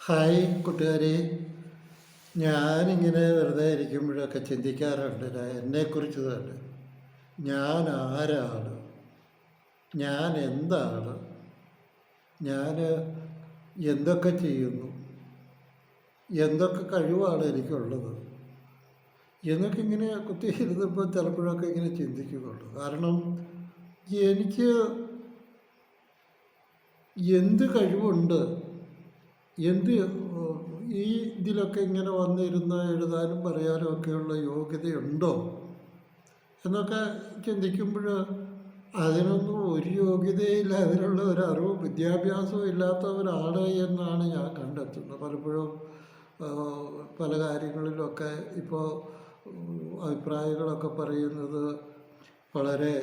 Hi കൂട്ടുകാരെ. ഞാനിങ്ങനെ വെറുതെ ഇരിക്കുമ്പോഴൊക്കെ ചിന്തിക്കാറുണ്ട് എന്നെക്കുറിച്ച് തന്നെ. ഞാൻ ആരാണ്? ഞാൻ എന്താണ്? ഞാൻ എന്തൊക്കെ ചെയ്യുന്നു? എന്തൊക്കെ കഴിവാണ് എനിക്കുള്ളത്? എന്നൊക്കെ ഇങ്ങനെ കുത്തിയിരുന്നപ്പോൾ ചിലപ്പോഴൊക്കെ ഇങ്ങനെ ചിന്തിക്കുന്നുള്ളൂ കാരണം എനിക്ക് എന്ത് കഴിവുണ്ട്? എന്ത് ഈ ഇതിലൊക്കെ ഇങ്ങനെ വന്നിരുന്ന് എഴുതാനും പറയാനും ഒക്കെയുള്ള യോഗ്യതയുണ്ടോ? എന്നൊക്കെ ചിന്തിക്കുമ്പോൾ അതിനൊന്നും ഒരു യോഗ്യതയില്ല. അതിനുള്ള ഒരു അറിവും വിദ്യാഭ്യാസവും ഇല്ലാത്തവരാണ് എന്നാണ് ഞാൻ കണ്ടെത്തുന്നത്. പലപ്പോഴും പല കാര്യങ്ങളിലൊക്കെ ഇപ്പോൾ അഭിപ്രായങ്ങളൊക്കെ പറയുന്നത് വളരെ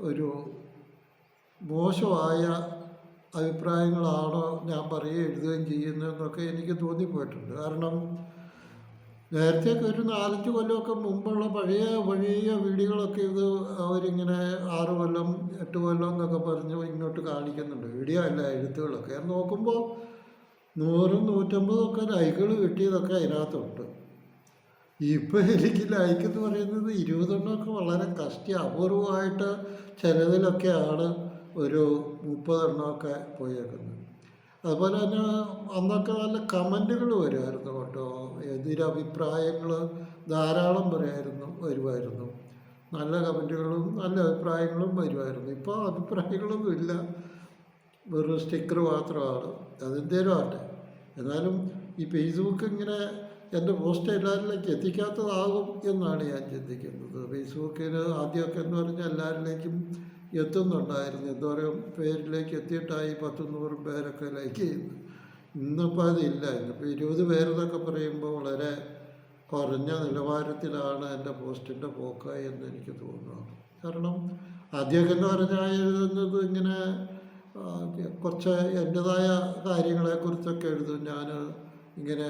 ഒരു മോശമായ അഭിപ്രായങ്ങളാണോ ഞാൻ പറയുകയും എഴുതുകയും ചെയ്യുന്നതെന്നൊക്കെ എനിക്ക് തോന്നിപ്പോയിട്ടുണ്ട്. കാരണം നേരത്തെ ഒരു നാലഞ്ച് കൊല്ലമൊക്കെ മുമ്പുള്ള പഴയ പഴയ വീഡിയോകളൊക്കെ ഇത് അവരിങ്ങനെ ആറ് കൊല്ലം എട്ട് കൊല്ലം എന്നൊക്കെ പറഞ്ഞ് ഇങ്ങോട്ട് കാണിക്കുന്നുണ്ട്. വീഡിയോ അല്ല എഴുത്തുകളൊക്കെ. നോക്കുമ്പോൾ നൂറും നൂറ്റമ്പതൊക്കെ ലൈക്കുകൾ കിട്ടിയതൊക്കെ അതിനകത്തുണ്ട്. ഇപ്പം എനിക്ക് ലൈക്ക് എന്ന് പറയുന്നത് ഇരുപതെണ്ണമൊക്കെ വളരെ കഷ്ടി അപൂർവമായിട്ട് ചിലതിലൊക്കെയാണ് ഒരു മുപ്പതെണ്ണമൊക്കെ പോയേക്കുന്നത് അതുപോലെ തന്നെ അന്നൊക്കെ നല്ല കമന്റുകൾ വരുമായിരുന്നു കേട്ടോ. എതിരഭിപ്രായങ്ങൾ ധാരാളം പറയായിരുന്നു വരുമായിരുന്നു. നല്ല കമന്റുകളും നല്ല അഭിപ്രായങ്ങളും വരുമായിരുന്നു. ഇപ്പോൾ അഭിപ്രായങ്ങളൊന്നും ഇല്ല. വെറും സ്റ്റിക്കർ മാത്രമാണ്. അതെന്തേലും ആട്ടെ എന്നാലും ഈ ഫേസ്ബുക്ക് ഇങ്ങനെ എന്റെ പോസ്റ്റ് എല്ലാവരിലേക്ക് എത്തിക്കാത്തതാകും എന്നാണ് ഞാൻ ചിന്തിക്കുന്നത്. ഫേസ്ബുക്കിൽ ആദ്യമൊക്കെ എന്ന് പറഞ്ഞാൽ എല്ലാവരിലേക്കും എത്തുന്നുണ്ടായിരുന്നു. എന്തോരം പേരിലേക്ക് എത്തിയിട്ടായി പത്തു നൂറ് പേരൊക്കെ ലൈക്ക് ചെയ്യുന്നു. ഇന്നിപ്പോൾ അതില്ല. ഇന്നിപ്പോൾ ഇരുപത് പേരെന്നൊക്കെ പറയുമ്പോൾ വളരെ കുറഞ്ഞ നിലവാരത്തിലാണ് എന്റെ പോസ്റ്റിന്റെ പോക്ക് എന്ന് എനിക്ക് തോന്നുന്നു. കാരണം ആദ്യമൊക്കെ എന്ന് പറഞ്ഞാൽ എഴുതുന്നത് ഇങ്ങനെ കുറച്ച് എന്റെതായ കാര്യങ്ങളെക്കുറിച്ചൊക്കെ എഴുതും. ഞാൻ ഇങ്ങനെ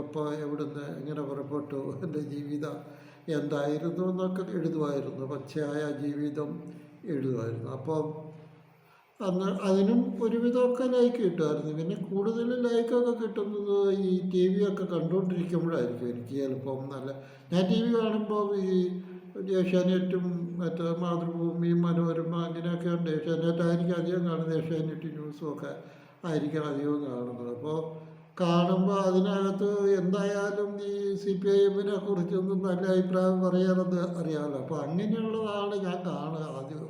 എപ്പോൾ എവിടുന്ന് എങ്ങനെ പുറപ്പെട്ടു എന്റെ ജീവിതം എന്തായിരുന്നു എന്നൊക്കെ എഴുതുമായിരുന്നു. പച്ചയായ ജീവിതം എഴുതുമായിരുന്നു. അപ്പം അന്ന് അതിനും ഒരുവിധമൊക്കെ ലൈക്ക് കിട്ടുമായിരുന്നു. പിന്നെ കൂടുതൽ ലൈക്കൊക്കെ കിട്ടുന്നത് ഈ ടി വി ഒക്കെ കണ്ടുകൊണ്ടിരിക്കുമ്പോഴായിരിക്കും എനിക്ക് ചിലപ്പം നല്ല ഞാൻ ടി വി കാണുമ്പോൾ ഈ ഏഷ്യാനെറ്റും മറ്റേ മാതൃഭൂമിയും മനോരമ അങ്ങനെയൊക്കെ ഉണ്ട്. ഏഷ്യാനെറ്റ് ആയിരിക്കും അധികം കാണുന്നത്. ഏഷ്യാനെറ്റ് ന്യൂസും ഒക്കെ ആയിരിക്കും അധികവും കാണുന്നത്. അപ്പോൾ കാണുമ്പോൾ അതിനകത്ത് എന്തായാലും ഈ സി പി ഐ എമ്മിനെ കുറിച്ചൊന്നും നല്ല അഭിപ്രായം പറയാനൊന്നും അറിയാമല്ലോ. അപ്പോൾ അങ്ങനെയുള്ളതാണ് ഞാൻ കാണുക ആദ്യം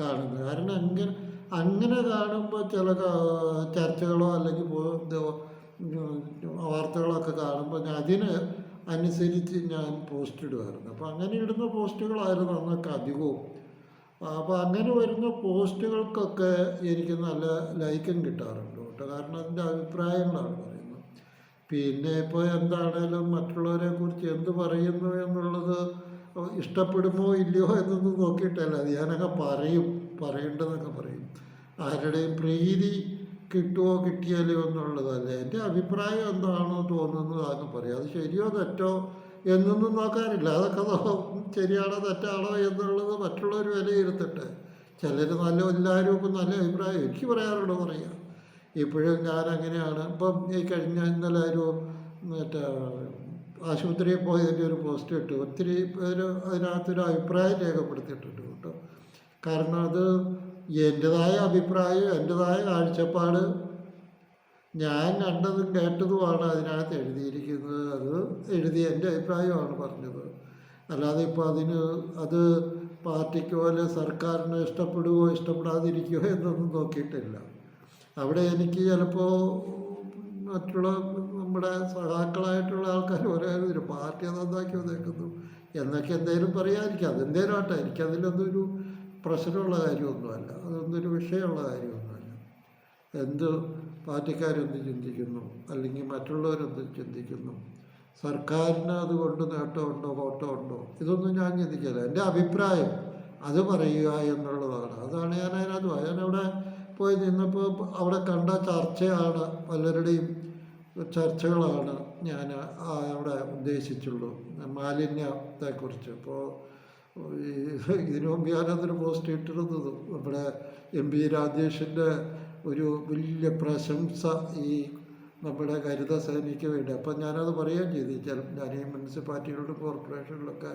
കാണുന്നത്. കാരണം അങ്ങനെ അങ്ങനെ കാണുമ്പോൾ ചില ചർച്ചകളോ അല്ലെങ്കിൽ വാർത്തകളൊക്കെ കാണുമ്പോൾ ഞാൻ അതിന് അനുസരിച്ച് ഞാൻ പോസ്റ്റ് ഇടുമായിരുന്നു. അപ്പോൾ അങ്ങനെ ഇടുന്ന പോസ്റ്റുകളായിരുന്നു അന്നൊക്കെ അധികവും. അപ്പോൾ അങ്ങനെ വരുന്ന പോസ്റ്റുകൾക്കൊക്കെ എനിക്ക് നല്ല ലൈക്കും കിട്ടാറുണ്ട് കേട്ടോ. കാരണം അതിന്റെ അഭിപ്രായങ്ങളാണ് പിന്നെ ഇപ്പോൾ എന്താണേലും മറ്റുള്ളവരെ കുറിച്ച് എന്ത് പറയുന്നു എന്നുള്ളത് ഇഷ്ടപ്പെടുമോ ഇല്ലയോ എന്നൊന്നും നോക്കിയിട്ടല്ല. ഞാനൊക്കെ പറയും പറയേണ്ടതൊക്കെ പറയും. ആരുടെയും പ്രീതി കിട്ടുമോ കിട്ടിയാലോ എന്നുള്ളതല്ല. എന്റെ അഭിപ്രായം എന്താണോ തോന്നുന്നത് അതൊക്കെ പറയും. അത് ശരിയോ തെറ്റോ എന്നൊന്നും നോക്കാറില്ല അതൊക്കെ ശരിയാണോ തെറ്റാണോ എന്നുള്ളത് മറ്റുള്ളവർ വിലയിരുത്തട്ടെ. ചിലർ നല്ല എല്ലാവരും ഇപ്പം നല്ല അഭിപ്രായം. എനിക്ക് പറയാറുണ്ടോ പറയാം. ഇപ്പോഴും ഞാൻ അങ്ങനെയാണ് ഇപ്പം ഈ കഴിഞ്ഞ ഇന്നലെ ഒരു മറ്റേ ആശുപത്രിയിൽ പോയതിന്റെ ഒരു പോസ്റ്റ് ഇട്ടു. ഒത്തിരി പേര് അതിനകത്തൊരു അഭിപ്രായം രേഖപ്പെടുത്തിയിട്ടുണ്ട് കേട്ടോ. കാരണം അത് എന്റെതായ അഭിപ്രായം എന്റെതായ കാഴ്ചപ്പാട്. ഞാൻ കണ്ടതും കേട്ടതുമാണ് അതിനകത്ത് എഴുതിയിരിക്കുന്നത്. അത് എഴുതി എന്റെ അഭിപ്രായമാണ് പറഞ്ഞത്. അല്ലാതെ ഇപ്പോൾ അതിന് അത് പാർട്ടിക്കോ അല്ലെ സർക്കാരിന് ഇഷ്ടപ്പെടുകയോ ഇഷ്ടപ്പെടാതിരിക്കുകയോ എന്നൊന്നും നോക്കിയിട്ടില്ല. അവിടെ എനിക്ക് ചിലപ്പോൾ മറ്റുള്ള നമ്മുടെ സഹാക്കളായിട്ടുള്ള ആൾക്കാർ പറയാനും ഒരു പാർട്ടി നന്നാക്കി വന്നേക്കുന്നു. എന്നൊക്കെ എന്തെങ്കിലും പറയാതിരിക്കും. അതെന്തേലും ആട്ടെ എനിക്കതിലൊന്നും ഒരു പ്രശ്നമുള്ള കാര്യമൊന്നുമല്ല. അതൊന്നൊരു വിഷയമുള്ള കാര്യമൊന്നുമല്ല. എന്ത് പാർട്ടിക്കാരെന്ത് ചിന്തിക്കുന്നു? അല്ലെങ്കിൽ മറ്റുള്ളവരെന്ത് ചിന്തിക്കുന്നു? സർക്കാരിന് അതുകൊണ്ട് നേട്ടമുണ്ടോ? കോട്ടമുണ്ടോ? ഇതൊന്നും ഞാൻ ചിന്തിക്കില്ല. എന്റെ അഭിപ്രായം അത് പറയുക എന്നുള്ളതാണ്. അതാണ് ഞാൻ അതിനകത്ത് ഞാൻ പോയി നിന്നപ്പോൾ അവിടെ കണ്ട ചർച്ചയാണ് പലരുടെയും ചർച്ചകളാണ് ഞാൻ അവിടെ ഉദ്ദേശിച്ചുള്ളൂ. മാലിന്യത്തെക്കുറിച്ച്. ഇപ്പോൾ ഈ ഇതിനു മുമ്പ് പോസ്റ്റ് ഇട്ടിരുന്നത്. നമ്മുടെ എം പി രാജേഷിന്റെ ഒരു വലിയ പ്രശംസ ഈ നമ്മുടെ ഹരിത സേനയ്ക്ക് വേണ്ടി. അപ്പം ഞാനത് പറയുകയും ചെയ്തു. ചില ഞാൻ ഈ മുനിസിപ്പാലിറ്റികളിലും കോർപ്പറേഷനിലൊക്കെ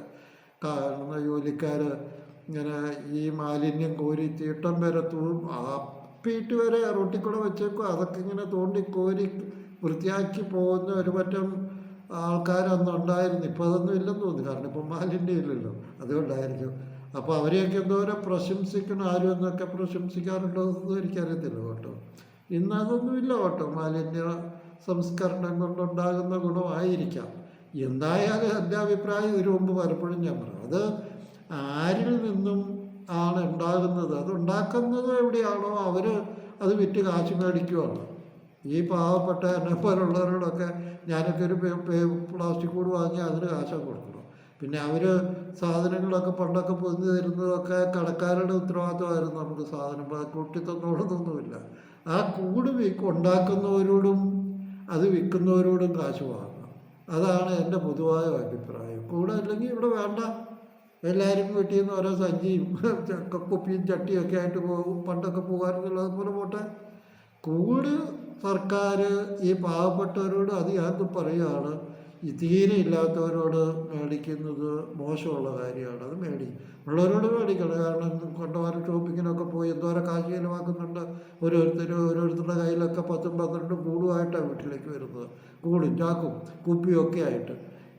കാണുന്ന ജോലിക്കാർ ഇങ്ങനെ ഈ മാലിന്യം കോരി തീട്ടം വരെ തൂ അപ്പീട്ട് വരെ റോട്ടിൽ കൂടെ വെച്ചേക്കും. അതൊക്കെ ഇങ്ങനെ തോണ്ടി കോരി വൃത്തിയാക്കി പോകുന്ന ഒരു പറ്റം ആൾക്കാരന്ന് ഉണ്ടായിരുന്നു. ഇപ്പോൾ അതൊന്നും ഇല്ലെന്ന് തോന്നുന്നു. കാരണം ഇപ്പം മാലിന്യം ഇല്ലല്ലോ. അതുകൊണ്ടായിരിക്കും. അപ്പോൾ അവരെയൊക്കെ എന്തോരം പ്രശംസിക്കണം. ആരും എന്നൊക്കെ പ്രശംസിക്കാറുണ്ടോ എന്നൊന്നും എനിക്കറിയത്തില്ല കേട്ടോ. ഇന്ന് അതൊന്നുമില്ല കേട്ടോ. മാലിന്യ സംസ്കരണം കൊണ്ടുണ്ടാകുന്ന ഗുണമായിരിക്കാം. എന്തായാലും എന്റെ അഭിപ്രായം ഇതിനു മുമ്പ് പലപ്പോഴും ഞാൻ പറയാം. അത് ആരിൽ നിന്നും ആണ് ഉണ്ടാകുന്നത്. അത് ഉണ്ടാക്കുന്നത് എവിടെയാണോ അവർ അത് വിറ്റ് കാശ് മേടിക്കുവാണ്. ഈ പാവപ്പെട്ട എന്നെ പോലുള്ളവരോടൊക്കെ ഞാനൊക്കെ ഒരു പ്ലാസ്റ്റിക് കൂട് വാങ്ങി അതിന് കാശൊക്കെ കൊടുക്കണം പിന്നെ അവർ സാധനങ്ങളൊക്കെ പണ്ടൊക്കെ പൊതിഞ്ഞ് തരുന്നതൊക്കെ കടക്കാരുടെ ഉത്തരവാദിത്തമായിരുന്നു. നമുക്ക് സാധനം തന്നോളുന്നൊന്നുമില്ല ആ കൂട് ഉണ്ടാക്കുന്നവരോടും അത് വിൽക്കുന്നവരോടും കാശ് വാങ്ങണം. അതാണ് എന്റെ പൊതുവായ അഭിപ്രായം. കൂടെ അല്ലെങ്കിൽ ഇവിടെ വേണ്ട. എല്ലാവരും വീട്ടിൽ നിന്ന് ഓരോ സഞ്ചിയും ചക്ക കുപ്പിയും ചട്ടിയും ഒക്കെ ആയിട്ട് പോകും പണ്ടൊക്കെ പോകാറുള്ളത് പോലെ പോട്ടെ. കൂട് സർക്കാർ ഈ പാവപ്പെട്ടവരോട് അത് ഞാൻ പറയുകയാണ് ഈ തീരെ ഇല്ലാത്തവരോട് മേടിക്കുന്നത് മോശമുള്ള കാര്യമാണ്. അത് മേടി ഉള്ളവരോട് മേടിക്കണം. കാരണം കൊണ്ടുപോകാൻ ഷോപ്പിങ്ങിനൊക്കെ പോയി എന്തോരം കാശ് ചിലവാക്കുന്നുണ്ട്. ഓരോരുത്തർ ഓരോരുത്തരുടെ കയ്യിലൊക്കെ പത്തും പന്ത്രണ്ടും കൂടുമായിട്ടാണ് വീട്ടിലേക്ക് വരുന്നത്. കൂടും ചാക്കും കുപ്പിയും ഒക്കെ ആയിട്ട്.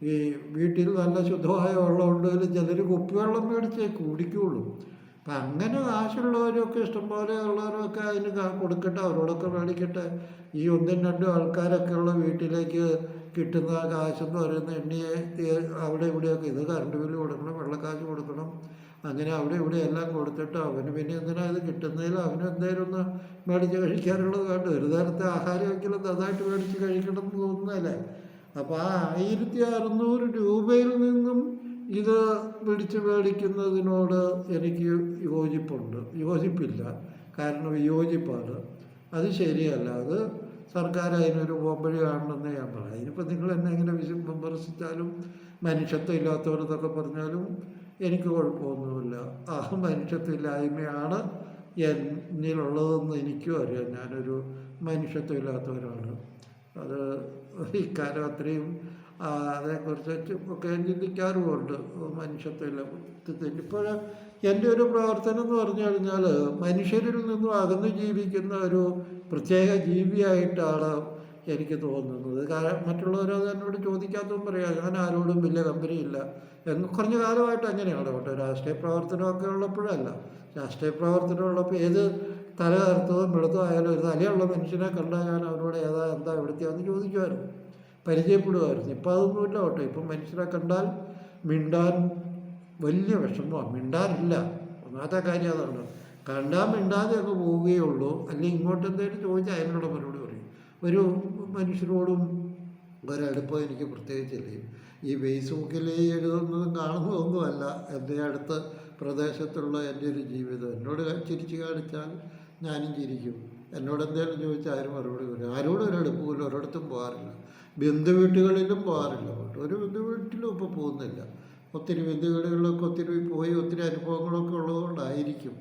ഈ വീട്ടിൽ നല്ല ശുദ്ധമായ വെള്ളം ഉണ്ടെങ്കിൽ ചിലർ കുപ്പിവെള്ളം മേടിച്ചേ കുടിക്കുള്ളൂ. അപ്പം അങ്ങനെ കാശുള്ളവരൊക്കെ ഇഷ്ടംപോലെ ഉള്ളവരൊക്കെ അതിന് കൊടുക്കട്ടെ അവരോടൊക്കെ മേടിക്കട്ടെ. ഈ ഒന്നും രണ്ടും ആൾക്കാരൊക്കെ ഉള്ള വീട്ടിലേക്ക് കിട്ടുന്ന കാശെന്ന് പറയുന്ന എണ്ണയെ അവിടെ ഇവിടെയൊക്കെ ഇത് കറണ്ട് ബില്ല് കൊടുക്കണം വെള്ളക്കാശ് കൊടുക്കണം. അങ്ങനെ അവിടെ ഇവിടെ എല്ലാം കൊടുത്തിട്ട് അവന് പിന്നെ എന്തിനാ ഇത് കിട്ടുന്നതിൽ അവന് എന്തെങ്കിലും ഒന്ന് മേടിച്ച് കഴിക്കാനുള്ളത് വേണ്ട. ഒരു നേരത്തെ ആഹാരമെങ്കിലും നന്നായിട്ട് മേടിച്ച് കഴിക്കണം എന്ന് തോന്നുന്നതല്ലേ അപ്പോൾ ആ ആയിരത്തി അറുന്നൂറ് രൂപയിൽ നിന്നും ഇത് പിടിച്ച് മേടിക്കുന്നതിനോട് എനിക്ക് യോജിപ്പുണ്ട്. യോജിപ്പില്ല. കാരണം വിയോജിപ്പാണ് അത് ശരിയല്ല അത് സർക്കാർ അതിനൊരു പോംവഴി കാണണമെന്ന് ഞാൻ പറയാം. അതിനിപ്പോൾ നിങ്ങൾ എന്നെ എങ്ങനെ വിശ വിമർശിച്ചാലും മനുഷ്യത്വം ഇല്ലാത്തവരെന്നൊക്കെ പറഞ്ഞാലും എനിക്ക് കുഴപ്പമൊന്നുമില്ല. ആ മനുഷ്യത്വമില്ലായ്മയാണ് എന്നിലുള്ളതെന്ന് എനിക്കും അറിയാം. ഞാനൊരു മനുഷ്യത്വം ഇല്ലാത്തവരാണ്. അത് ഇക്കാലം അത്രയും അതേക്കുറിച്ച് ഒക്കെ ചിന്തിക്കാറുമുണ്ട്. മനുഷ്യത്വമില്ല ഇപ്പോൾ എന്റെ ഒരു പ്രവർത്തനം എന്ന് പറഞ്ഞു കഴിഞ്ഞാൽ മനുഷ്യരിൽ നിന്നും അകന്ന് ജീവിക്കുന്ന ഒരു പ്രത്യേക ജീവിയായിട്ടാണ് എനിക്ക് തോന്നുന്നത്. കാരണം മറ്റുള്ളവരത് എന്നോട് ചോദിക്കാത്തതും പറയാം ഞാൻ ആരോടും വലിയ കമ്പനിയില്ല. എന്ന് കുറഞ്ഞ കാലമായിട്ട് അങ്ങനെയാണ് കേട്ടോ. രാഷ്ട്രീയ പ്രവർത്തനമൊക്കെ ഉള്ളപ്പോഴല്ല. രാഷ്ട്രീയ പ്രവർത്തനം ഉള്ളപ്പോൾ ഏത് തല കറുത്തതും വെളുത്തോ ആയാലും ഒരു തലയുള്ള മനുഷ്യനെ കണ്ടാൽ അവരോട് ഏതാ എന്താ എവിടുത്തെയാണെന്ന് ചോദിക്കുമായിരുന്നു. പരിചയപ്പെടുമായിരുന്നു ഇപ്പം അതൊന്നുമില്ല കേട്ടോ. ഇപ്പം മനുഷ്യരെ കണ്ടാൽ മിണ്ടാൻ വലിയ വിഷമമാണ്. മിണ്ടാനില്ല. ഒന്നാമത്തെ കാര്യം അതാണ്. കണ്ടാൽ മിണ്ടാതെയൊക്കെ പോവുകയേ ഉള്ളൂ. അല്ലെങ്കിൽ ഇങ്ങോട്ട് എന്തെങ്കിലും ചോദിച്ചാൽ അതിനുള്ള മറുപടി പറയും. ഒരു മനുഷ്യരോടും ഒരടുപ്പം എനിക്ക് പ്രത്യേകിച്ചില്ലേ. ഈ ഫേസ്ബുക്കിൽ എഴുതുന്നതും കാണുന്നതൊന്നുമല്ല. എന്റെ അടുത്ത പ്രദേശത്തുള്ള എന്റെ ഒരു ജീവിതം. എന്നോട് ചിരിച്ചു കാണിച്ചാൽ ഞാനും ചിരിക്കും. എന്നോട് എന്തെങ്കിലും ചോദിച്ചാൽ ആരും മറുപടി പറയും ആരോടും ഒരു അടുപ്പമില്ല ഒരിടത്തും പോകാറില്ല. ബന്ധുവീട്ടുകളിലും പോകാറില്ല. ഒരു ഒരു ബന്ധുവീട്ടിലും ഇപ്പോൾ പോകുന്നില്ല. ഒത്തിരി ബന്ധുവീടുകളിലൊക്കെ ഒത്തിരി പോയി ഒത്തിരി അനുഭവങ്ങളൊക്കെ ഉള്ളതുകൊണ്ടായിരിക്കും.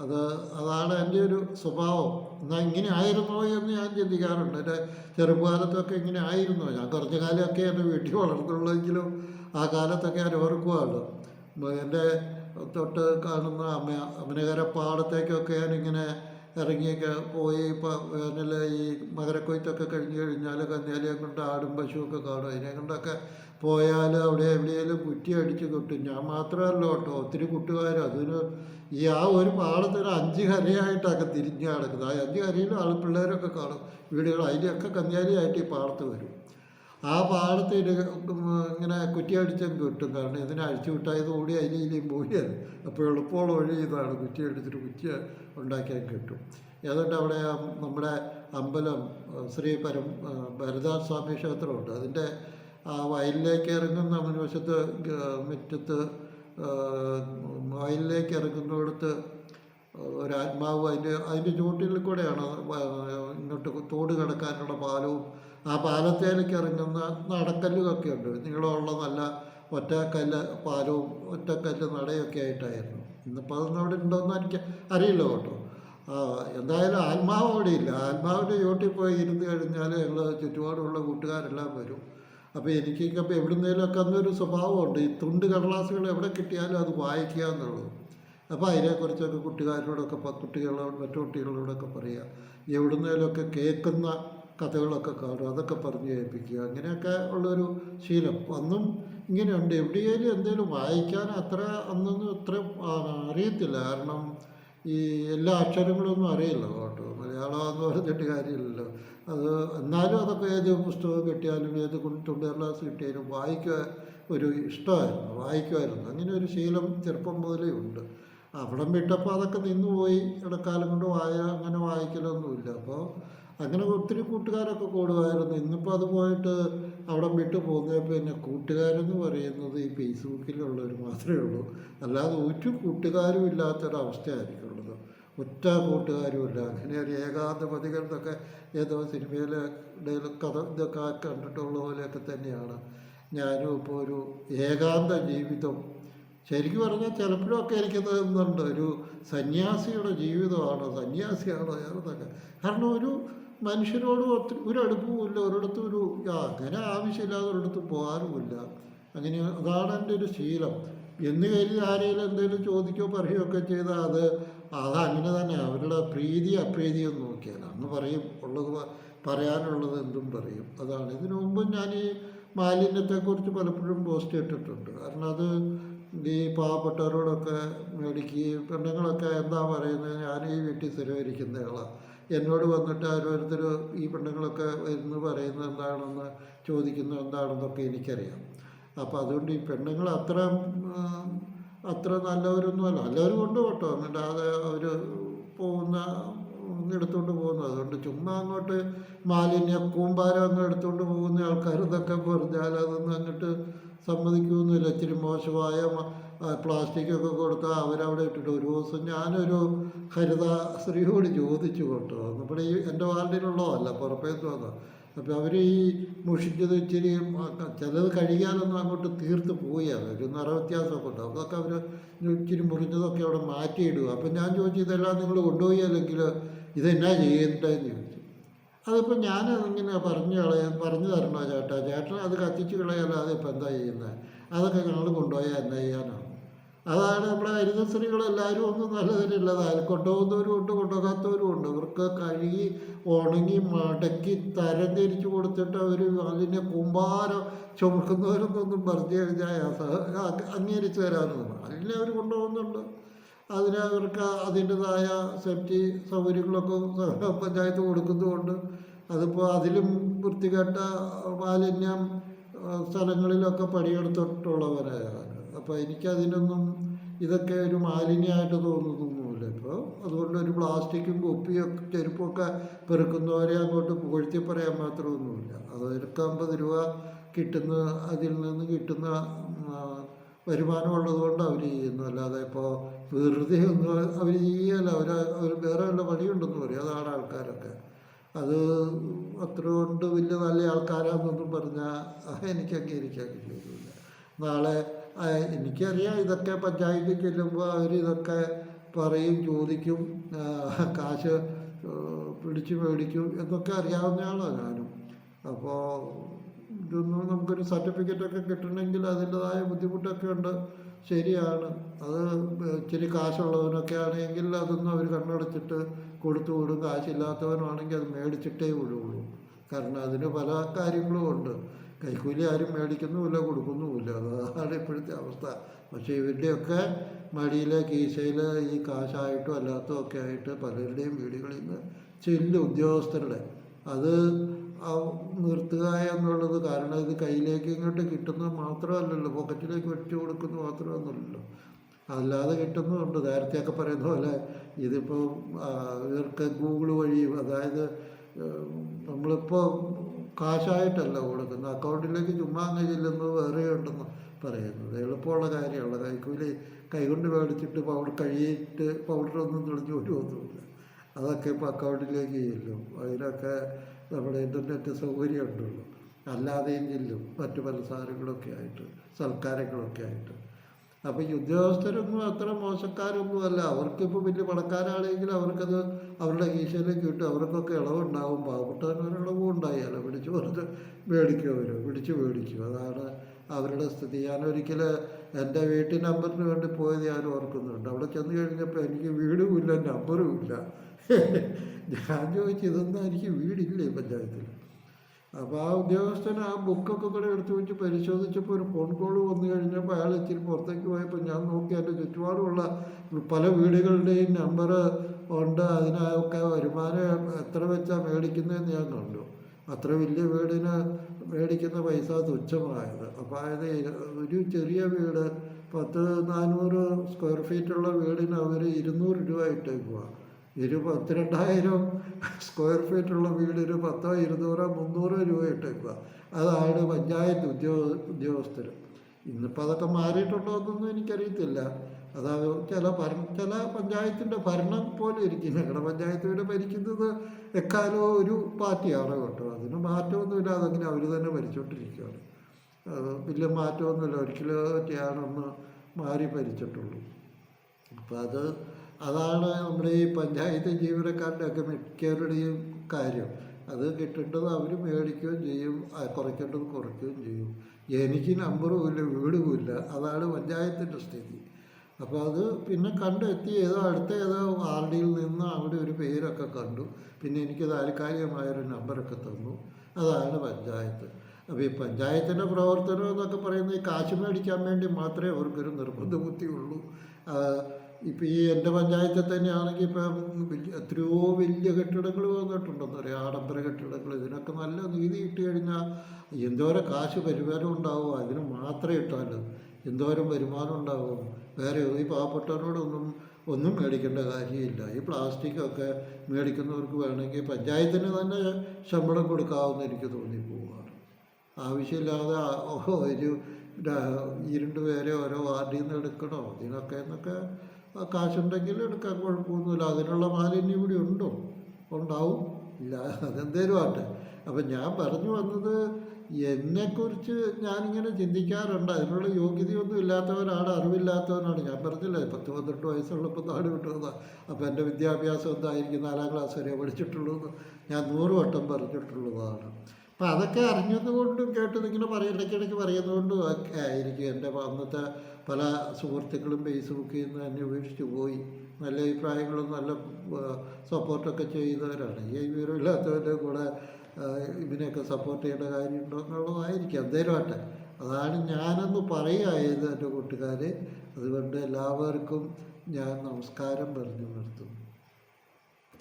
അത് അതാണ് എന്റെ ഒരു സ്വഭാവം. എന്നാൽ ഇങ്ങനെ ആയിരുന്നോ എന്ന് ഞാൻ ചിന്തിക്കാറുണ്ട്. എന്റെ ചെറുപ്പകാലത്തൊക്കെ ഇങ്ങനെ ആയിരുന്നോ. ഞാൻ കുറച്ച് കാലമൊക്കെ എന്റെ വീട്ടിൽ വളർന്നുള്ളെങ്കിലും ആ കാലത്തൊക്കെ ഞാൻ ഓർക്കുവാണ്. എന്റെ തൊട്ട് കാണുന്ന അമ്മ അമ്മനകര പാടത്തേക്കൊക്കെ ഞാനിങ്ങനെ ഇറങ്ങിയൊക്കെ പോയി വേനൽ ഈ മകരക്കൊയ്ത്തൊക്കെ കഴിഞ്ഞ് കഴിഞ്ഞാൽ കന്നുകാലിയെ കൊണ്ട് ആടും പശുവൊക്കെ കാണും. അതിനെ കൊണ്ടൊക്കെ പോയാൽ അവിടെ എവിടെയെങ്കിലും കുറ്റി അടിച്ച് കിട്ടും. ഞാൻ മാത്രമല്ല കേട്ടോ ഒത്തിരി കൂട്ടുകാർ അതിന് ഈ ആ ഒരു പാടത്തിന് അഞ്ച് കരയായിട്ടൊക്കെ തിരിഞ്ഞ് കിടക്കുന്നത് ആ അഞ്ച് കരയിലും ആൾ പിള്ളേരൊക്കെ കാണും. വീടുകൾ അതിന്റെയൊക്കെ കന്യാലിയായിട്ട് ഈ പാടത്ത് വരും. ആ പാടത്ത് ഇങ്ങനെ കുറ്റി അടിച്ചങ്ങ് കിട്ടും. കാരണം ഇതിനെ ഓടി അതിലേയും പോയാൽ അപ്പോൾ എളുപ്പമുള്ള വഴി ഇതാണ്. കുറ്റി അടിച്ചിട്ട് കുറ്റി ഉണ്ടാക്കിയാൽ കിട്ടും. ഏതാണ്ട് അവിടെ നമ്മുടെ അമ്പലം ശ്രീ പരം ആ, ഭരതാ സ്വാമി ക്ഷേത്രമുണ്ട്. അതിന്റെ ആ വയലിലേക്ക് ഇറങ്ങുന്ന മുൻവശത്ത് മുറ്റത്ത് വയലിലേക്ക് ഇറങ്ങുന്നിടത്ത് ഒരാത്മാവ് അതിന്റെ അതിന്റെ ചുവട്ടിൽ കൂടെയാണ് ഇങ്ങോട്ട് തോട് കിടക്കാനുള്ള പാലവും ആ പാലത്തേലേക്ക് ഇറങ്ങുന്ന നടക്കല്ലുമൊക്കെ ഉണ്ട്. നീളമുള്ള നല്ല ഒറ്റക്കല്ല് പാലവും ഒറ്റക്കല്ല് നടയൊക്കെ ആയിട്ടായിരുന്നു. ഇന്നിപ്പോൾ അതൊന്നും അവിടെ ഉണ്ടോയെന്ന് എനിക്ക് അറിയില്ല കേട്ടോ. എന്തായാലും ആത്മാവ് അവിടെ ഇല്ല. ആത്മാവിന്റെ ചോട്ടിൽ പോയി ഇരുന്ന് കഴിഞ്ഞാൽ ഞങ്ങൾ ചുറ്റുപാടുള്ള കൂട്ടുകാരെല്ലാം വരും. അപ്പോൾ എനിക്കൊക്കെ ഇപ്പോൾ എവിടുന്നേലൊക്കെ അന്നൊരു സ്വഭാവമുണ്ട്. ഈ തുണ്ട് കടലാസുകൾ എവിടെ കിട്ടിയാലും അത് വായിക്കുക എന്നുള്ളത്. അപ്പോൾ അതിനെക്കുറിച്ചൊക്കെ കുട്ടികാരോടൊക്കെ കുട്ടികളോട് മറ്റു കുട്ടികളോടൊക്കെ പറയുക എവിടുന്നേലൊക്കെ കേൾക്കുന്ന കഥകളൊക്കെ കാണും അതൊക്കെ പറഞ്ഞു കേൾപ്പിക്കുക അങ്ങനെയൊക്കെ ഉള്ളൊരു ശീലം. അന്നും ഇങ്ങനെയുണ്ട്. എവിടെയെങ്കിലും എന്തെങ്കിലും വായിക്കാൻ അത്ര അന്നൊന്നും അത്ര അറിയത്തില്ല. കാരണം ഈ എല്ലാ അക്ഷരങ്ങളൊന്നും അറിയില്ല കേട്ടോ. മലയാളം എന്ന് പറഞ്ഞിട്ട് കാര്യമില്ലല്ലോ. അത് എന്നാലും അതൊക്കെ ഏത് പുസ്തകം കിട്ടിയാലും ഏത് തുണ്ട് ക്ലാസ് കിട്ടിയാലും വായിക്കുക ഒരു ഇഷ്ടമായിരുന്നു. വായിക്കുമായിരുന്നു. അങ്ങനെ ഒരു ശീലം ചെറുപ്പം മുതലേ ഉണ്ട്. അവിടം വിട്ടപ്പോൾ അതൊക്കെ നിന്നുപോയി. ഇടക്കാലം കൊണ്ട് വായ അങ്ങനെ വായിക്കലൊന്നുമില്ല. അപ്പോൾ അങ്ങനെ ഒത്തിരി കൂട്ടുകാരൊക്കെ കൂടുമായിരുന്നു ഇന്നിപ്പോൾ അത് പോയിട്ട് അവിടം വിട്ട് പോകുന്നത് പിന്നെ കൂട്ടുകാരെന്ന് പറയുന്നത് ഈ ഫേസ്ബുക്കിലുള്ളവർ മാത്രമേ ഉള്ളൂ. അല്ലാതെ ഒരു കൂട്ടുകാരും ഇല്ലാത്തൊരവസ്ഥയായിരിക്കുള്ളത് ഒറ്റ കൂട്ടുകാരുമില്ല അങ്ങനെ ഒരു ഏകാന്തപതികൾ എന്നൊക്കെ ഏതോ സിനിമയിലെ കഥ ഇതൊക്കെ കണ്ടിട്ടുള്ള പോലെയൊക്കെ തന്നെയാണ്. ഞാനും ഇപ്പോൾ ഒരു ഏകാന്ത ജീവിതം. ശരിക്കും പറഞ്ഞാൽ ചിലപ്പോഴൊക്കെ എനിക്ക് തോന്നുന്നുണ്ട് ഒരു സന്യാസിയുടെ ജീവിതമാണോ. സന്യാസിയാണോ എന്നൊക്കെ കാരണം ഒരു മനുഷ്യരോട് ഒത്തിരി ഒരു അടുപ്പവുമില്ല ഒരിടത്തും ഒരു അങ്ങനെ ആവശ്യമില്ലാതെ ഒരിടത്തും പോകാറുമില്ല. അങ്ങനെ അതാണ് എന്റെ ഒരു ശീലം. എന്ന് കരുതി ആരെങ്കിലും എന്തെങ്കിലും ചോദിക്കോ പറയുകയോ ഒക്കെ ചെയ്താൽ അത് അത് അങ്ങനെ തന്നെ. അവരുടെ പ്രീതി അപ്രീതിയും നോക്കിയാൽ അന്ന് പറയും ഉള്ളത് പറയാനുള്ളത് എന്തും പറയും. അതാണ്. ഇതിനു മുമ്പ് ഞാൻ ഈ മാലിന്യത്തെക്കുറിച്ച് പലപ്പോഴും പോസ്റ്റ് ഇട്ടിട്ടുണ്ട്. കാരണം അത് ഈ പാവപ്പെട്ടവരോടൊക്കെ മേടിക്കുകയും പെണ്ണുങ്ങളൊക്കെ എന്താ പറയുന്നത്? ഞാൻ ഈ വീട്ടിൽ സ്ഥിരമായിരിക്കുന്നയാളാണ് എന്നോട് വന്നിട്ട് ഓരോരുത്തർ ഈ പെണ്ണുങ്ങളൊക്കെ എന്ന് പറയുന്നത് എന്താണെന്ന് ചോദിക്കുന്നത് എന്താണെന്നൊക്കെ എനിക്കറിയാം. അപ്പോൾ അതുകൊണ്ട് ഈ പെണ്ണുങ്ങൾ അത്ര അത്ര നല്ലവരൊന്നുമല്ല നല്ലവരും ഉണ്ട് കേട്ടോ അത് അവർ പോകുന്ന എടുത്തുകൊണ്ട് പോകുന്നു. അതുകൊണ്ട് ചുമ്മാ അങ്ങോട്ട് മാലിന്യ കൂമ്പാരം അങ്ങ് എടുത്തുകൊണ്ട് പോകുന്ന ആൾക്കാർ ഇതൊക്കെ പറഞ്ഞാൽ അതൊന്നും അങ്ങോട്ട് സമ്മതിക്കുമെന്നില്ല ഇച്ചിരി മോശമായ പ്ലാസ്റ്റിക്കൊക്കെ കൊടുത്താൽ അവരവിടെ ഇട്ടിട്ട് ഒരു ദിവസം ഞാനൊരു ഹരിത സ്ത്രീയോട് ചോദിച്ചു കേട്ടോ. നമ്മുടെ ഈ എന്റെ വാർഡിലുള്ളതല്ല പുറപ്പേത്ത് വന്ന അപ്പോൾ അവർ ഈ മുഷിച്ചത് ഇച്ചിരി ചിലത് കഴിക്കാനൊന്നും അങ്ങോട്ട് തീർത്ത് പോയി അത് ഒരു നിറ വ്യത്യാസമൊക്കെ ഉണ്ട്. അതൊക്കെ അവർ ഇച്ചിരി മുറിഞ്ഞതൊക്കെ അവിടെ മാറ്റിയിടുക. അപ്പം ഞാൻ ചോദിച്ചു ഇതെല്ലാം നിങ്ങൾ കൊണ്ടുപോയി അല്ലെങ്കിൽ ഇതെന്നാ ചെയ്യേണ്ടതെന്ന് ചോദിച്ചു. അതിപ്പോൾ ഞാൻ ഇങ്ങനെ പറഞ്ഞു കളയാൻ പറഞ്ഞു തരണോ ചേട്ടാ? ചേട്ടൻ അത് കത്തിച്ച് കളയാലോ അതിപ്പോൾ എന്താ ചെയ്യുന്നത് അതൊക്കെ ഞങ്ങൾ കൊണ്ടുപോയാൽ എന്നാ ചെയ്യാനാണ്? അതാണ് നമ്മുടെ ഹരിത ഹരിതശ്രീകളെല്ലാവരും ഒന്നും നല്ലതിലുള്ളതാണ് കൊണ്ടുപോകുന്നവരും ഉണ്ട് കൊണ്ടുപോകാത്തവരും ഉണ്ട്. ഇവർക്ക് കഴുകി ഉണങ്ങി മടക്കി തരംതിരിച്ച് കൊടുത്തിട്ട് അവർ അതിനെ കുമ്പാരം ചുമക്കുന്നവരെന്നൊന്നും പറഞ്ഞു കഴിഞ്ഞാൽ അംഗീകരിച്ച് തരാനൊന്നും അതിനെ അവർ കൊണ്ടുപോകുന്നുണ്ട്. അതിന് അവർക്ക് അതിന്റെതായ സേഫ്റ്റി സൗകര്യങ്ങളൊക്കെ പഞ്ചായത്ത് കൊടുക്കുന്നതുകൊണ്ട് അതിപ്പോൾ അതിലും വൃത്തികെട്ട മാലിന്യം സ്ഥലങ്ങളിലൊക്കെ പണിയെടുത്തിട്ടുള്ളവരാണ്. അപ്പോൾ എനിക്കതിനൊന്നും ഇതൊക്കെ ഒരു മാലിന്യമായിട്ട് തോന്നുന്നൊന്നുമില്ല. ഇപ്പോൾ അതുകൊണ്ട് ഒരു പ്ലാസ്റ്റിക്കും കുപ്പിയൊക്കെ ചെരുപ്പൊക്കെ പെറുക്കുന്നവരെ അങ്ങോട്ട് പുകഴ്ത്തി പറയാൻ മാത്രമൊന്നുമില്ല. അത് അമ്പത് രൂപ കിട്ടുന്ന അതിൽ നിന്ന് കിട്ടുന്ന വരുമാനം വരുമാനമുള്ളത് കൊണ്ട് അവർ ചെയ്യുന്നു അല്ലാതെ ഇപ്പോൾ വെറുതെ ഒന്നും അവർ ചെയ്യല്ല. അവർ അവർ വേറെ വല്ല പണിയുണ്ടെന്ന് പറയും. അതാണ് ആൾക്കാരൊക്കെ. അത് അത്ര കൊണ്ട് വലിയ നല്ല ആൾക്കാരാണെന്നൊന്നും പറഞ്ഞാൽ എനിക്ക് അംഗീകരിക്കാൻ കഴിയുന്നില്ല. നാളെ എനിക്കറിയാം ഇതൊക്കെ പഞ്ചായത്തിൽ ചെല്ലുമ്പോൾ അവരിതൊക്കെ പറയും ചോദിക്കും കാശ് പിടിച്ച് മേടിക്കും എന്നൊക്കെ അറിയാവുന്ന ആളാണ് ഞാനും. അപ്പോൾ ഇതൊന്നും നമുക്കൊരു സർട്ടിഫിക്കറ്റൊക്കെ കിട്ടണമെങ്കിൽ അതിന്റെതായ ബുദ്ധിമുട്ടൊക്കെ ഉണ്ട്. ശരിയാണ്. അത് ഇച്ചിരി കാശുള്ളവനൊക്കെ ആണെങ്കിൽ അതൊന്നും അവർ കണ്ണടച്ചിട്ട് കൊടുത്തു വിടും. കാശില്ലാത്തവനാണെങ്കിൽ അത് മേടിച്ചിട്ടേ വിടുള്ളൂ. കാരണം അതിന് പല കാര്യങ്ങളും ഉണ്ട്. കൈക്കൂലി ആരും മേടിക്കുന്നുമില്ല കൊടുക്കുന്നുമില്ല. അതാണ് ഇപ്പോഴത്തെ അവസ്ഥ. പക്ഷേ ഇവരുടെയൊക്കെ മടിയിൽ കീശയിൽ ഈ കാശായിട്ടും അല്ലാത്തതും ഒക്കെ ആയിട്ട് പലരുടെയും വീടുകളിൽ നിന്ന് ചെല്ലും ഉദ്യോഗസ്ഥരുടെ. അത് നിർത്തുക എന്നുള്ളത് കാരണം ഇത് കയ്യിലേക്ക് ഇങ്ങോട്ട് കിട്ടുന്നത് മാത്രമല്ലല്ലോ. പോക്കറ്റിലേക്ക് വെട്ടി കൊടുക്കുന്നത് മാത്രമൊന്നുമല്ലല്ലോ. അല്ലാതെ കിട്ടുന്നുമുണ്ട്. നേരത്തെയൊക്കെ പറയുന്ന പോലെ ഇതിപ്പോൾ ഇവർക്ക് ഗൂഗിൾ വഴിയും അതായത് നമ്മളിപ്പോൾ കാശായിട്ടല്ല കൊടുക്കുന്നത്. അക്കൗണ്ടിലേക്ക് ചുമ്മാ അങ്ങ് ചെല്ലുന്നത് വേറെ ഉണ്ടെന്ന് പറയുന്നത്. എളുപ്പമുള്ള കാര്യമുള്ള കൈക്കൂലി കൈകൊണ്ട് മേടിച്ചിട്ട് പൗഡർ കഴിയിട്ട് പൗഡറൊന്നും തെളിഞ്ഞു വരുമൊന്നുമില്ല അതൊക്കെ ഇപ്പോൾ അക്കൗണ്ടിലേക്ക് ചെല്ലും. അതിനൊക്കെ നമ്മുടെ ഇന്റർനെറ്റ് സൗകര്യം ഉണ്ടല്ലോ അല്ലാതെയും ചെല്ലും. മറ്റു പല സാധനങ്ങളൊക്കെ ആയിട്ട് സൽക്കാരങ്ങളൊക്കെ ആയിട്ട്. അപ്പോൾ ഈ ഉദ്യോഗസ്ഥരൊന്നും അത്ര മോശക്കാരൊന്നുമല്ല. അവർക്കിപ്പോൾ വലിയ പണക്കാരാണെങ്കിൽ അവർക്കത് അവരുടെ കീശയിലേക്ക് കിട്ടും അവർക്കൊക്കെ ഇളവുണ്ടാവും. ഇളവും ഉണ്ടായാലോ? പിടിച്ചു പറഞ്ഞ് മേടിക്കും അവർ പിടിച്ച് മേടിക്കും അതാണ് അവരുടെ സ്ഥിതി. ഞാൻ ഞാനൊരിക്കൽ എന്റെ വീട്ടിൽ നമ്പറിന് വേണ്ടി പോയത് ഞാൻ ഓർക്കുന്നുണ്ട്. അവിടെ ചെന്ന് കഴിഞ്ഞപ്പോൾ എനിക്ക് വീടും ഇല്ല നമ്പറും ഇല്ല. ഞാൻ ചോദിച്ചു ഇതൊന്നും എനിക്ക് വീടില്ലേ പഞ്ചായത്തിൽ? അപ്പോൾ ആ ഉദ്യോഗസ്ഥൻ ആ ബുക്കൊക്കെ കൂടെ എടുത്തു വെച്ച് പരിശോധിച്ചപ്പോൾ ഒരു ഫോൺ കോൾ വന്നു കഴിഞ്ഞപ്പോൾ അയാൾ ഇച്ചിരി പുറത്തേക്ക് പോയപ്പോൾ ഞാൻ നോക്കി എന്റെ ചുറ്റുപാടുമുള്ള പല വീടുകളുടെയും നമ്പർ ഉണ്ട്. അതിനൊക്കെ വരുമാനം എത്ര വെച്ചാൽ മേടിക്കുന്നതെന്ന് ഞാൻ കണ്ടു. അത്ര വലിയ വീടിന് മേടിക്കുന്ന പൈസ തുച്ഛമായത്. അപ്പോൾ അതായത് ഒരു ചെറിയ വീട് പത്ത് നാനൂറ് സ്ക്വയർ ഫീറ്റുള്ള വീടിന് അവർ ഇരുന്നൂറ് രൂപ ഇട്ടേക്കുക ഇരു പത്തിരണ്ടായിരം സ്ക്വയർ ഫീറ്റുള്ള വീടിന് പത്തോ ഇരുന്നൂറോ മുന്നൂറോ രൂപ ഇട്ടേക്കുക അതാണ് പഞ്ചായത്ത് ഉദ്യോഗ ഉദ്യോഗസ്ഥർ ഇന്നിപ്പോൾ അതൊക്കെ മാറിയിട്ടുണ്ടോ എന്നൊന്നും എനിക്കറിയത്തില്ല. അതായത് ചില ഭര ചില പഞ്ചായത്തിന്റെ ഭരണം പോലെ ഇരിക്കും ഞങ്ങളുടെ പഞ്ചായത്ത് ഇവിടെ ഭരിക്കുന്നത് എക്കാലവും ഒരു പാർട്ടിയാണ് കേട്ടോ. അതിന് മാറ്റമൊന്നുമില്ല. അതങ്ങനെ അവർ തന്നെ ഭരിച്ചുകൊണ്ടിരിക്കുകയാണ് വലിയ മാറ്റമൊന്നുമില്ല. ഒരിക്കലും ഒന്ന് മാറി ഭരിച്ചിട്ടുള്ളൂ. അപ്പോൾ അത് അതാണ് നമ്മുടെ ഈ പഞ്ചായത്ത് ജീവനക്കാരുടെയൊക്കെ മിക്കവരുടെയും കാര്യം. അത് കിട്ടേണ്ടത് അവർ മേടിക്കുകയും ചെയ്യും കുറയ്ക്കേണ്ടത് കുറയ്ക്കുകയും ചെയ്യും. എനിക്ക് നമ്പറും ഇല്ല. വീടുമില്ല അതാണ് പഞ്ചായത്തിന്റെ സ്ഥിതി. അപ്പോൾ അത് പിന്നെ കണ്ടെത്തി ഏതോ അടുത്ത ഏതോ വാർഡിൽ നിന്ന് അവിടെ ഒരു പേരൊക്കെ കണ്ടു. പിന്നെ എനിക്ക് താൽക്കാലികമായൊരു നമ്പറൊക്കെ തന്നു. അതാണ് പഞ്ചായത്ത്. അപ്പോൾ ഈ പഞ്ചായത്തിന്റെ പ്രവർത്തനം എന്നൊക്കെ പറയുന്നത് ഈ കാശ് മേടിക്കാൻ വേണ്ടി മാത്രമേ അവർക്കൊരു നിർബന്ധ ബുദ്ധിയുള്ളൂ ഇപ്പം ഈ എന്റെ പഞ്ചായത്തിൽ തന്നെയാണെങ്കിൽ ഇപ്പം എത്രയോ വലിയ കെട്ടിടങ്ങൾ വന്നിട്ടുണ്ടെന്ന് പറയാം ആഡംബര കെട്ടിടങ്ങൾ. ഇതിനൊക്കെ നല്ല നീതി കിട്ടി കഴിഞ്ഞാൽ എന്തോരം കാശ് വരുമാനം ഉണ്ടാവും. അതിന് മാത്രമേ ഇട്ടാലും എന്തോരം വരുമാനം ഉണ്ടാവും? വേറെ ഈ പാവപ്പെട്ടവരോടൊന്നും ഒന്നും മേടിക്കേണ്ട കാര്യമില്ല. ഈ പ്ലാസ്റ്റിക്കൊക്കെ മേടിക്കുന്നവർക്ക് വേണമെങ്കിൽ പഞ്ചായത്തിന് തന്നെ ശമ്പളം കൊടുക്കാവുന്ന എനിക്ക് തോന്നിപ്പോവുകയാണ്. ആവശ്യമില്ലാതെ ഒരു ഈ രണ്ട് പേരെ ഓരോ വാർഡിൽ നിന്ന് എടുക്കണോ? ഇതിനൊക്കെ എന്നൊക്കെ കാശുണ്ടെങ്കിൽ എടുക്കാൻ കുഴപ്പമൊന്നുമില്ല. അതിനുള്ള മാലിന്യം ഇവിടെ ഉണ്ടോ? ഉണ്ടാവും. ഇല്ല അതെന്തേലും ആട്ടെ അപ്പം ഞാൻ പറഞ്ഞു വന്നത് എന്നെക്കുറിച്ച് ഞാനിങ്ങനെ ചിന്തിക്കാറുണ്ട്. അതിനുള്ള യോഗ്യതയൊന്നും ഇല്ലാത്തവനാണ് അറിവില്ലാത്തവനാണ്. ഞാൻ പറഞ്ഞില്ലേ പത്ത് പന്ത്രണ്ട് വയസ്സുള്ളപ്പോൾ നാട് വിട്ടതാണ് അപ്പോൾ എന്റെ വിദ്യാഭ്യാസം എന്തായിരിക്കും നാലാം ക്ലാസ് വരെ പഠിച്ചിട്ടുള്ളൂ എന്ന് ഞാൻ നൂറ് വട്ടം പറഞ്ഞിട്ടുള്ളതാണ്. അപ്പം അതൊക്കെ അറിഞ്ഞതുകൊണ്ടും കേട്ടത് ഇങ്ങനെ പറയും ഇടയ്ക്കിടയ്ക്ക് പറയുന്നതുകൊണ്ടും ഒക്കെ ആയിരിക്കും. എന്റെ അന്നത്തെ പല സുഹൃത്തുക്കളും ഫേസ്ബുക്കിൽ നിന്ന് എന്നെ ഉപേക്ഷിച്ച് പോയി. നല്ല അഭിപ്രായങ്ങളും നല്ല സപ്പോർട്ടൊക്കെ ചെയ്തവരാണ് ഈ വിവരമില്ലാത്തവരുടെ കൂടെ ആ, ഇതിനെയൊക്കെ സപ്പോർട്ട് ചെയ്യേണ്ട കാര്യമുണ്ടോ എന്നുള്ളതായിരിക്കും. എന്തേലും ആട്ടെ അതാണ് ഞാനെന്ന് പറയുകയായത് എന്റെ കൂട്ടുകാർ അതുകൊണ്ട് എല്ലാവർക്കും ഞാൻ നമസ്കാരം പറഞ്ഞു നിർത്തുന്നു.